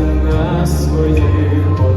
на своїх.